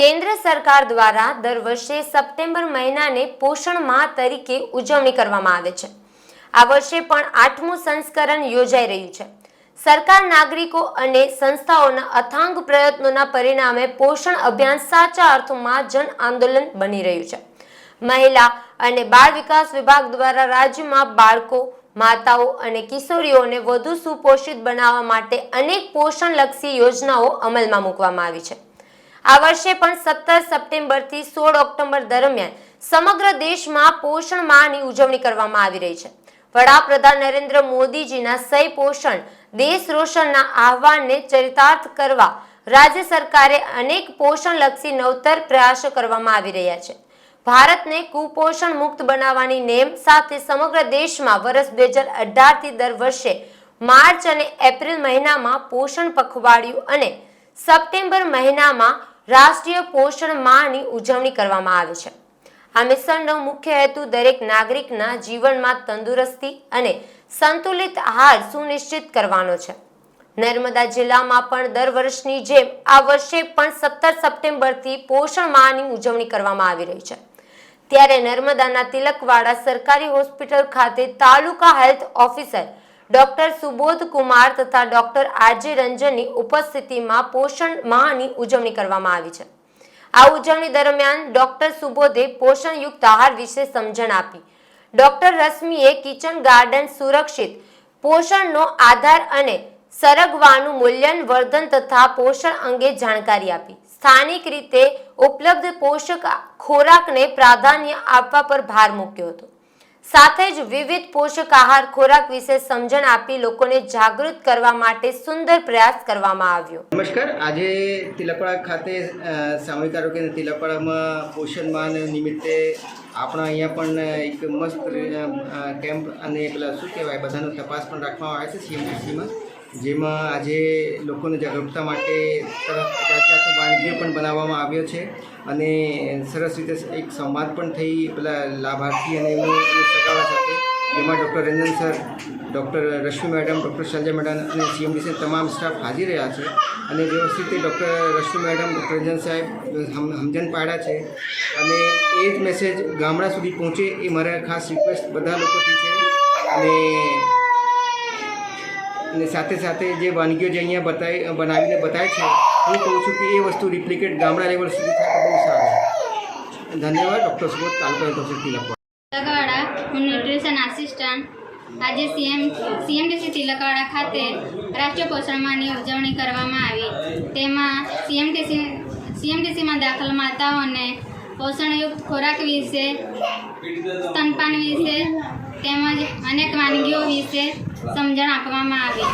કેન્દ્ર સરકાર દ્વારા દર વર્ષે સપ્ટેમ્બર મહિનાને પોષણ માહ તરીકે ઉજવણી કરવામાં આવે છે. આ વર્ષે પણ આઠમું સંસ્કરણ યોજાઈ રહ્યું છે. સરકાર નાગરિકો અને સંસ્થાઓના અથાંગ પ્રયત્નોના પરિણામે પોષણ અભિયાન સાચા અર્થમાં જન આંદોલન બની રહ્યું છે. મહિલા અને બાળ વિકાસ વિભાગ દ્વારા રાજ્યમાં બાળકો, માતાઓ અને કિશોરીઓને વધુ સુપોષિત બનાવવા માટે અનેક પોષણલક્ષી યોજનાઓ અમલમાં મૂકવામાં આવી છે. આ વર્ષે પણ સત્તર સપ્ટેમ્બરથી સોળ ઓક્ટોબર દરમિયાન સમગ્ર દેશમાં પોષણ માહની ઉજવણી કરવામાં આવી રહી છે. વડાપ્રધાન નરેન્દ્ર મોદીજીના સહી પોષણ, દેશ રોશનના આહવાનને ચરિતાર્થ કરવા રાજ્ય સરકારે અનેક પોષણલક્ષી નવતર પ્રયાસો કરવામાં આવી રહ્યા છે. ભારતને કુપોષણ મુક્ત બનાવવાની નેમ સાથે સમગ્ર દેશમાં વર્ષ બે હજાર અઢારથી દર વર્ષે માર્ચ અને એપ્રિલ મહિનામાં પોષણ પખવાડિયું અને સપ્ટેમ્બર મહિનામાં રાષ્ટ્રીય પોષણ માહની ઉજવણી કરવામાં આવે છે. આ મિશનનો મુખ્ય હેતુ દરેક નાગરિકના જીવનમાં તંદુરસ્તી અને સંતુલિત આહાર સુનિશ્ચિત કરવાનો છે. નર્મદા જિલ્લામાં પણ દર વર્ષની જેમ આ વર્ષે પણ સત્તર સપ્ટેમ્બરથી પોષણ માહની ઉજવણી કરવામાં આવી રહી છે. ત્યારે નર્મદાના તિલકવાડા સરકારી હોસ્પિટલ ખાતે taluka health officer doctor Subodh Kumar તથા ડોક્ટર આરજે રંજનની ઉપસ્થિતિમાં પોષણ માહની ઉજવણી કરવામાં આવી છે. આ ઉજવણી દરમિયાન ડોક્ટર સુબોધે પોષણયુક્ત આહાર વિશે સમજણ આપી. ડોક્ટર રશ્મિએ કિચન ગાર્ડન સુરક્ષિત, પોષણનો આધાર અને સરગવાનું મૂલ્યન વર્ધન તથા પોષણ અંગે જાણકારી આપી. સ્થાનિક રીતે ઉપલબ્ધ પોષક ખોરાકને પ્રાધાન્ય આપવા પર ભાર મૂક્યો હતો. સાથે જ વિવિધ પોષક આહાર ખોરાક વિશે સમજણ આપી લોકોને જાગૃત કરવા માટે સુંદર પ્રયાસ કરવામાં આવ્યો. નમસ્કાર. આજે તિલકવાડા ખાતે સામૂહિક આરોગ્ય તિલકવાડામાં પોષણ માહ નિમિત્તે આપણા અહીંયા પણ એક મસ્ત કેમ્પ અને પેલા શું કહેવાય, બધાનો તપાસ પણ રાખવામાં આવે છે સીએમડીસીમાં જેમાં આજે લોકોને જાગૃતતા માટે તરફ જાત જાતની વાનગીઓ પણ બનાવવામાં આવ્યો છે અને સરસ રીતે એક સંવાદ પણ થઈ પેલા લાભાર્થી અને એમનું સગાવા સાથે, જેમાં doctor Ranjan sir, doctor Rashmi madam, doctor Sanjay madam અને સીએમડીસી તમામ સ્ટાફ હાજર રહ્યા છે અને વ્યવસ્થિત doctor Rashmi madam, doctor Ranjan સાહેબ હમજન પાડ્યા છે અને એ જ મેસેજ ગામડા સુધી પહોંચે એ મારા ખાસ રિક્વેસ્ટ બધા લોકોથી છે અને અને સાથે સાથે જે વાનગીઓ જે અહીંયા બતાવી બનાવીને બતાવે છે, હું કહું છું કે એ વસ્તુ રિપ્લિકેટ ગામડા લેવલ સુધી થાય બહુ સારું. ધન્યવાદ ડૉક્ટર સુબોધ, તાલુકા ડૉક્ટર તિલકવાડા. હું ન્યુટ્રિશન આસિસ્ટન્ટ આજે સીએમ સીએમડીસી તિલકવાડા ખાતે રાષ્ટ્રીય પોષણ માહની ઉજવણી કરવામાં આવી. તેમાં સીએમડીસી સીએમડીસીમાં દાખલ માતાઓને પોષણયુક્ત ખોરાક વિશે, સ્તનપાન વિશે તેમજ અનેક વાનગીઓ વિશે સમજણ આપવામાં આવી.